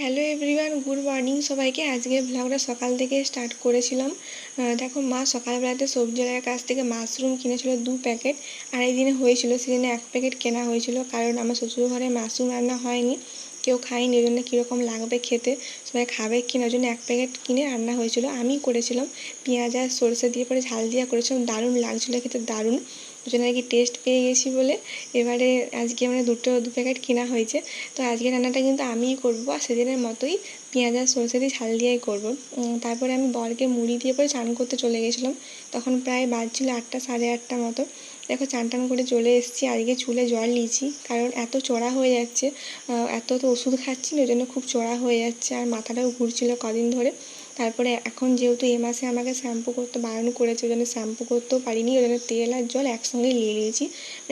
Hello everyone good morning সবাইকে। আজকে ব্লগটা সকাল থেকে স্টার্ট করেছিলাম। দেখো মা সকালবেলাতে সবজিওয়ালার কাছ থেকে মাশরুম কিনেছিল দু প্যাকেট আর এই দিনে হয়েছিল, সেদিনে এক প্যাকেট কেনা হয়েছিল। কারণ আমার শ্বশুর ঘরে মাশরুম রান্না হয়নি। কেউ খায়নি ওই জন্য কীরকম লাগবে খেতে? সবাই খাবে কিনা, ওই জন্য এক প্যাকেট কিনে রান্না হয়েছিল। আমি করেছিলাম। পেঁয়াজ আর সরষে দিয়ে পরে ঝাল দিয়ে করেছিলাম। দারুণ লাগছিল, খেতে দারুণ। ওই জন্য আর কি টেস্ট পেয়ে গেছি বলে। এবারে আজকে মানে দুটো, দু প্যাকেট কেনা হয়েছে। তো আজকে রান্নাটা কিন্তু আমিই করব আর সেদিনের মতোই পেঁয়াজ আর সরষে দিয়ে ঝাল দিয়েই করব। তারপরে আমি বরকে মুড়ি দিয়ে পরে চান করতে চলে গেছিলাম। তখন প্রায় বাজছিল আটটা, সাড়ে আটটা মতো। দেখো চান টান করে চলে এসেছি। আজকে চুলে জল নিয়েছি, কারণ এত চড়া হয়ে যাচ্ছে। এত তো ওষুধ খাচ্ছি না, ওই জন্য খুব চড়া হয়ে যাচ্ছে। আর মাথাটাও ঘুরছিল কদিন ধরে। তারপরে এখন যেহেতু এ মাসে আমাকে শ্যাম্পু করতে বারণ করেছে, ওই জন্য শ্যাম্পু করতেও পারিনি, ওই জন্য তেল আর জল একসঙ্গে নিয়ে নিয়েছি।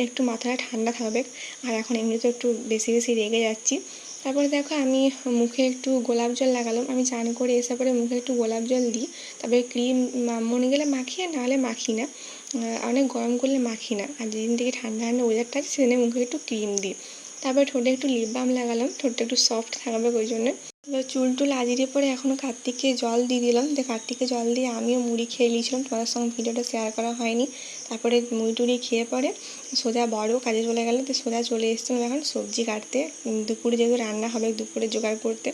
একটু মাথাটা ঠান্ডা থাকবে, আর এখন এমনিতেও একটু বেশি বেশি রেগে যাচ্ছি। তারপরে দেখো আমি মুখে একটু গোলাপ জল লাগালাম, আমি চান করে এসে পরে মুখে একটু গোলাপ জল দিই। তারপরে ক্রিম মনে গেলে মাখি আর নাহলে মাখি না। অনেক গরম করলে মাখি না। আর যেদিন থেকে ঠান্ডা ঠান্ডা ওয়েদারটা আছে, সেদিনে মুখে একটু ক্রিম দিই। তারপরে ঠোঁটে একটু লিপ বাম লাগালাম, ঠোঁটটা একটু সফট থাকবে ওই জন্য। চুল টুল আজিরে পরে এখনও কার্তিককে জল দিয়ে দিলাম। যে কার্তিককে জল দিয়ে আমিও মুড়ি খেয়ে নিয়েছিলাম। তোমাদের সঙ্গে ভিডিওটা শেয়ার করা হয়নি। তারপরে মুড়ি টুড়ি খেয়ে পরে সোজা বড় কাজে চলে গেল তো সোজা চলে এসেছিলাম এখন সবজি কাটতে। দুপুরে যেহেতু রান্না হবে দুপুরে জোগাড় করতে।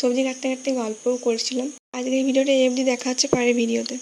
সবজি কাটতে কাটতে গল্পও করছিলাম। আজকে এই ভিডিওটা এমনি দেখা হচ্ছে পরের ভিডিওতে।